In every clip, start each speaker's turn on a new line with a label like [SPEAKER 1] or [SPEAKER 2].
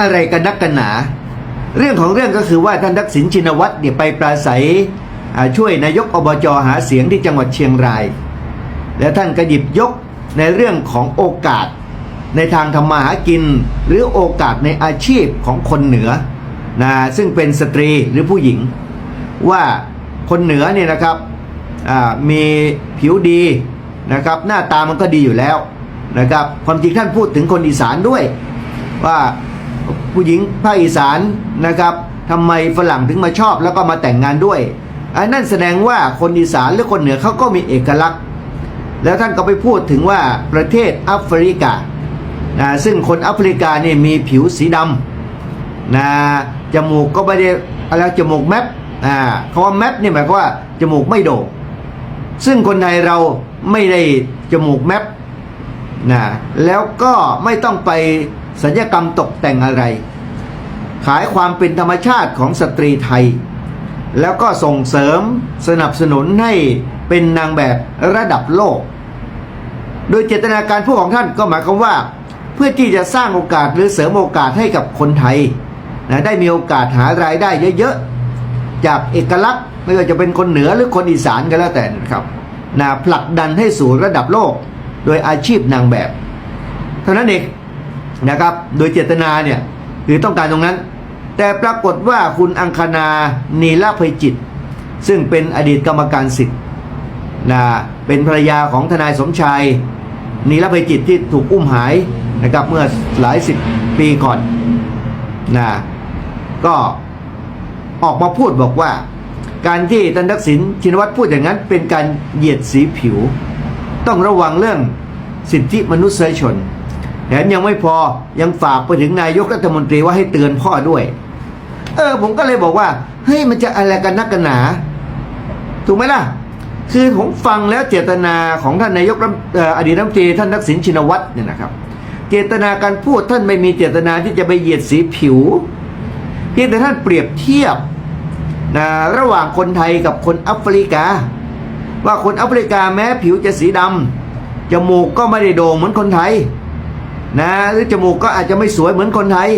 [SPEAKER 1] อะไรกันนักกันหนา เรื่องของเรื่องก็คือว่าท่านทักษิณชินวัตรเนี่ยไปปราศัยช่วยนายกอบจหาเสียงที่จังหวัดเชียงราย แล้วท่านก็หยิบยกในเรื่องของโอกาส ในทางทำมาหากิน หรือโอกาสในอาชีพของคนเหนือนะซึ่งเป็นสตรีหรือผู้หญิง ว่าคนเหนือเนี่ยนะครับมีผิวดีนะครับหน้าตามันก็ดีอยู่แล้วนะครับความจริงท่านพูดถึงคนอีสานด้วย ว่า ผู้หญิงภาคอีสานนะครับทำไมฝรั่งถึงมาชอบแล้วก็มาแต่งงานด้วยอันนั่นแสดงว่าคนอีสานหรือคนเหนือเขาก็มีเอกลักษณ์ แล้วท่านก็ไปพูดถึงว่าประเทศแอฟริกานะซึ่งคนแอฟริกาเนี่ยมีผิวสีดำนะจมูกก็ไม่ได้อะไรจมูกแมปอ่าคำว่าแมปเนี่ยหมายความว่าจมูกไม่โด่งซึ่งคนไทยเราไม่ได้จมูกแมปนะแล้วก็ไม่ต้องไป สัญญกรรมตกแต่งอะไร ขายความเป็นธรรมชาติของสตรีไทย แล้วก็ส่งเสริมสนับสนุนให้เป็นนางแบบระดับโลก โดยเจตนาการพูดของท่านก็หมายความว่า เพื่อที่จะสร้างโอกาสหรือเสริมโอกาสให้กับคนไทยนะได้มีโอกาสหารายได้เยอะๆ จากเอกลักษณ์ไม่ว่าจะเป็นคนเหนือหรือคนอีสานก็แล้วแต่นะครับนะผลักดันให้สู่ระดับโลก โดยอาชีพนางแบบ เท่านั้นเอง นะครับ โดยเจตนาเนี่ยคือต้องการตรงนั้น แต่ปรากฏว่าคุณอังคณานีลภัยจิต ซึ่งเป็นอดีตกรรมการสิทธิ์นะเป็นภรรยาของทนายสมชายนีลภัยจิตที่ถูกอุ้มหายนะครับเมื่อหลายสิบปีก่อนนะก็ออกมาพูดบอกว่า การที่ท่านทักษิณชินวัตรพูดอย่างนั้นเป็นการเหยียดสีผิว ต้องระวังเรื่องสิทธิมนุษยชน แถมยังไม่พอยังฝากไปถึงนายกรัฐมนตรีว่าให้เตือนพ่อด้วย เออ ผมก็เลยบอกว่าเฮ้ยมันจะอะไรกันนักกันหนา ถูกไหมล่ะ คือผมฟังแล้วเจตนาของท่านนายกรัฐเอ่ออดีตรัฐมนตรีท่านทักษิณชินวัตรเนี่ยนะครับ เจตนาการพูดท่านไม่มีเจตนาที่จะไปเหยียดสีผิวเพียงแต่ท่านเปรียบเทียบนะระหว่างคนไทยกับคนแอฟริกา ว่าคนแอฟริกาแม้ผิวจะสีดำจมูกก็ไม่ได้โด่งเหมือนคนไทย นะหรือจมูกก็อาจจะไม่สวยเหมือนคนไทย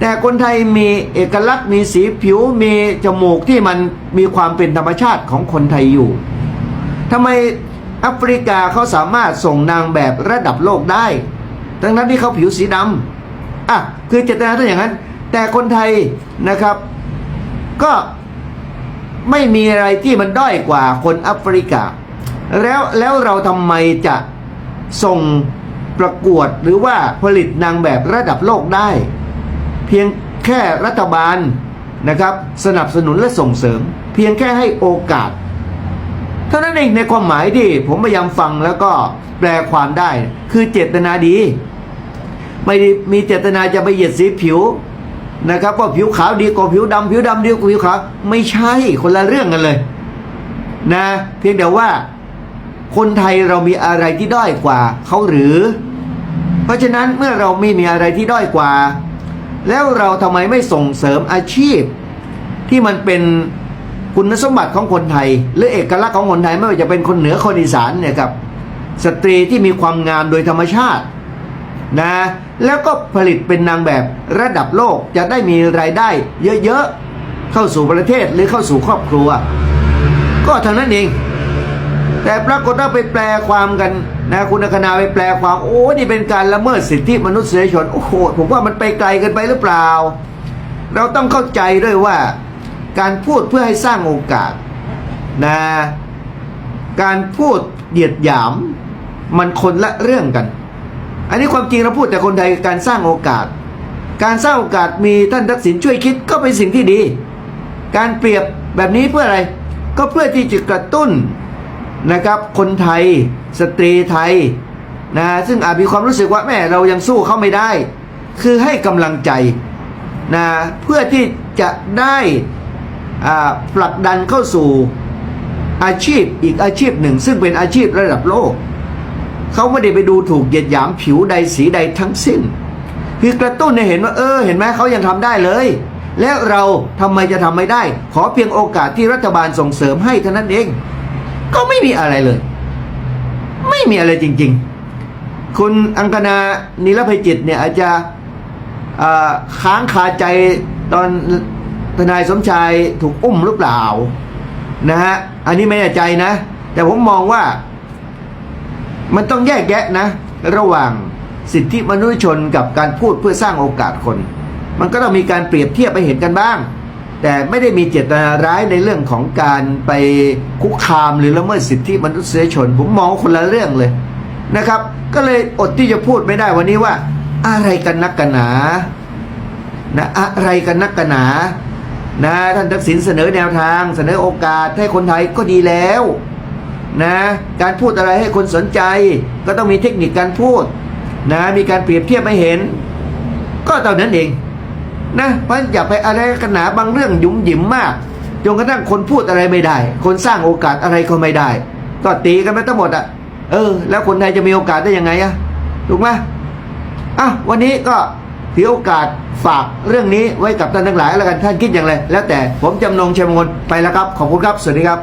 [SPEAKER 1] แต่คนไทยมีเอกลักษณ์มีสีผิวมีจมูกที่มันมีความเป็นธรรมชาติของคนไทยอยู่ทำไมแอฟริกาเขาสามารถส่งนางแบบระดับโลกได้ ทั้งนั้นที่เขาผิวสีดำอะคือเจตนาท่านอย่างนั้น แต่คนไทยนะครับ ก็ไม่มีอะไรที่มันด้อยกว่าคนแอฟริกา แล้วแล้วเราทำไมจะส่ง ประกวดหรือว่าผลิตนางแบบระดับโลกได้ เพียงแค่รัฐบาลนะครับ สนับสนุนและส่งเสริม เพียงแค่ให้โอกาส เท่านั้นเองในความหมายที่ผมพยายามฟังแล้วก็แปลความได้ คือเจตนาดี ไม่ได้มีเจตนาจะไปเหยียดสีผิวนะครับว่าผิวขาวดีกว่าผิวดำผิวดำดีกว่าผิวขาวไม่ใช่คนละเรื่องกันเลยนะเพียงแต่ว่าคนไทยเรามีอะไรที่ด้อยกว่าเขาหรือ เพราะฉะนั้นเมื่อเราไม่มีอะไรที่ด้อยกว่า แล้วเราทำไมไม่ส่งเสริมอาชีพ ที่มันเป็นคุณสมบัติของคนไทย หรือเอกลักษณ์ของคนไทยไม่ว่าจะเป็นคนเหนือคนอีสานเนี่ยครับสตรีที่มีความงามโดยธรรมชาตินะแล้วก็ผลิตเป็นนางแบบระดับโลกจะได้มีรายได้เยอะๆ เข้าสู่ประเทศหรือเข้าสู่ครอบครัว ก็เท่านั้นเอง แต่ปรากฏว่าไปแปลความกันนะคุณคณาไปแปลความโอ้นี่เป็นการละเมิดสิทธิมนุษยชนโอ้โหผมว่ามันไปไกลเกินไปหรือเปล่า เราต้องเข้าใจด้วยว่า การพูดเพื่อให้สร้างโอกาสนะการพูดเหยียดหยามมันคนละเรื่องกัน อันนี้ความจริงเราพูดแต่คนไทยการสร้างโอกาส การสร้างโอกาสมีท่านทักษิณช่วยคิดก็เป็นสิ่งที่ดี การเปรียบแบบนี้เพื่ออะไร ก็เพื่อที่จะกระตุ้น นะครับคนไทยสตรีไทยนะซึ่งอาจมีความรู้สึกว่าแม่เรายังสู้เขาไม่ได้ คือให้กำลังใจนะเพื่อที่จะได้ผลักดันเข้าสู่อาชีพอีกอาชีพหนึ่ง ซึ่งเป็นอาชีพระดับโลก เขาไม่ได้ไปดูถูกเหยียดหยามผิวใดสีใดทั้งสิ้น คือกระตุ้นให้เห็นว่าเออ เห็นไหมเขายังทำได้เลย แล้วเราทำไมจะทำไม่ได้ ขอเพียงโอกาสที่รัฐบาลส่งเสริมให้เท่านั้นเอง ก็ไม่มีอะไรเลย ไม่มีอะไรจริง ๆ คุณอังคณานิรภัยจิตเนี่ยอาจจะค้างคาใจตอนทนายสมชายถูกอุ้มหรือเปล่านะฮะอันนี้ไม่แน่ใจนะ แต่ผมมองว่า มันต้องแยกแยะนะ ระหว่างสิทธิมนุษยชนกับการพูดเพื่อสร้างโอกาสคน มันก็ต้องมีการเปรียบเทียบไปเห็นกันบ้าง แต่ไม่ได้มีเจตนาร้ายในเรื่องของการไปคุกคามหรือละเมิดสิทธิมนุษยชน ผมมองคนละเรื่องเลยนะครับ ก็เลยอดที่จะพูดไม่ได้วันนี้ว่า อะไรกันนักกันหนานะอะไรกันนักกันหนานะท่านทักษิณเสนอแนวทาง เสนอโอกาสให้คนไทยก็ดีแล้วนะการพูดอะไรให้คนสนใจ ก็ต้องมีเทคนิคการพูดนะมีการเปรียบเทียบให้เห็น ก็เท่านั้นเอง นะเพราะอย่าไปอะไรกันหนาบางเรื่องยุ่มหยิมมากจนกระทั่งคนพูดอะไรไม่ได้ คนสร้างโอกาสอะไรก็ไม่ได้ ก็ตีกันไปทั้งหมดอะเออ แล้วคนไทยจะมีโอกาสได้ยังไงอะถูกไหมอะวันนี้ก็ถือโอกาสฝากเรื่องนี้ไว้กับท่านทั้งหลายแล้วกันท่านคิดอย่างไรแล้วแต่ผมจำนงเชมงคลไปแล้วครับ ขอบคุณครับ สวัสดีครับ